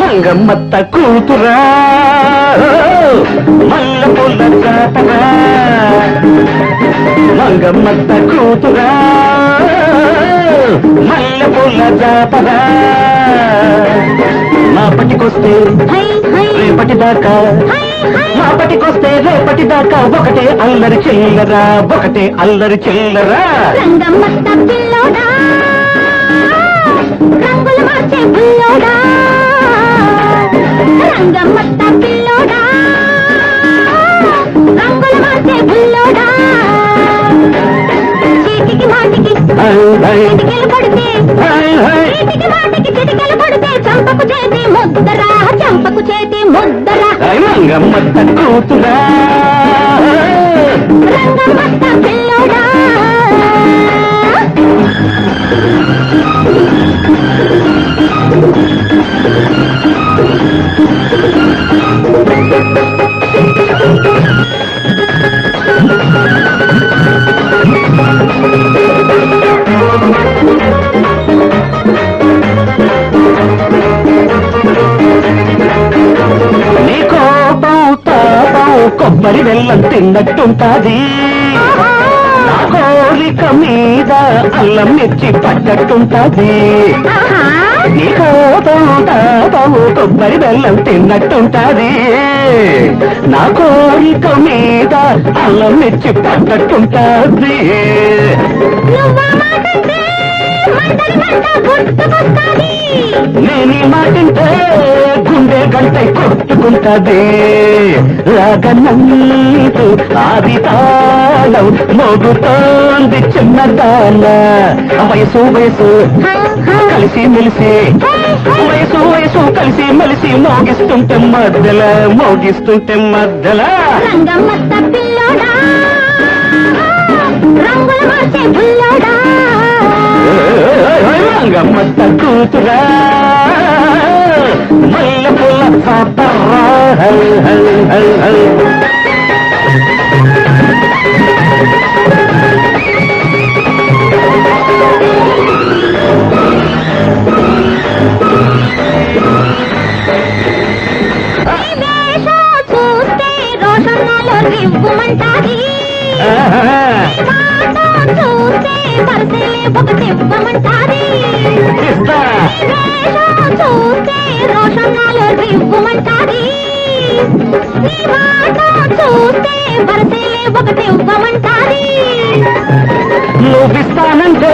మంగమ్మత్త కూతురా. మల్ల పొల్ల జాతరా. మంగమ్మత్త కూతురా. మల్ల పొల్ల జాతరా. నా పటికొస్తే హై హై. రేపటి దాకా హై హై. నా పటికొస్తే రేపటి దాకా ఒకటే అల్లరి చిల్లరా ఒకటే అల్లరి చిల్లరా. రంగులు మార్చే బుల్లోడా ముద్దరా చంపకు చేతి ముద్దరా. హై, మంగమ్మత్త కూతురా. రంగమ్మత్త పిల్లోడా. నీ కొబ్బరి వెళ్ళం తిన్నట్టుంటాది. నా కోరిక మీద అల్లం మిర్చి నీ తాపం కొబ్బరి బెల్లం తిన్నట్టుంటాది. నా కోరిక మీద అల్లం మిర్చి గుర్తుకొస్తాది నేను ఈ మాటింటే గుండె గంట రాగనంతు ఆది తాళం మోగుతోంది చిన్నదాన వయసు వయసు. కలిసి మెలిసి. వయసు వయసు కలిసి మెలిసి మోగిస్తుంటే మధ్యల మోగిస్తుంటే మధ్యల రంగమ్మత్త కూతురా హల్ హల్ హల్ హల్ చూస్తే రోషం నాలో నువ్విస్తానంటే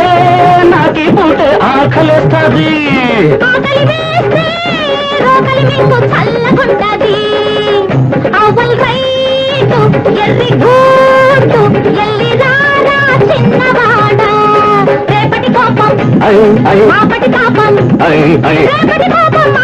నాకి పూట ఆకలేస్తాది. చిన్నవాడ. కోపం రేపటి కోపం.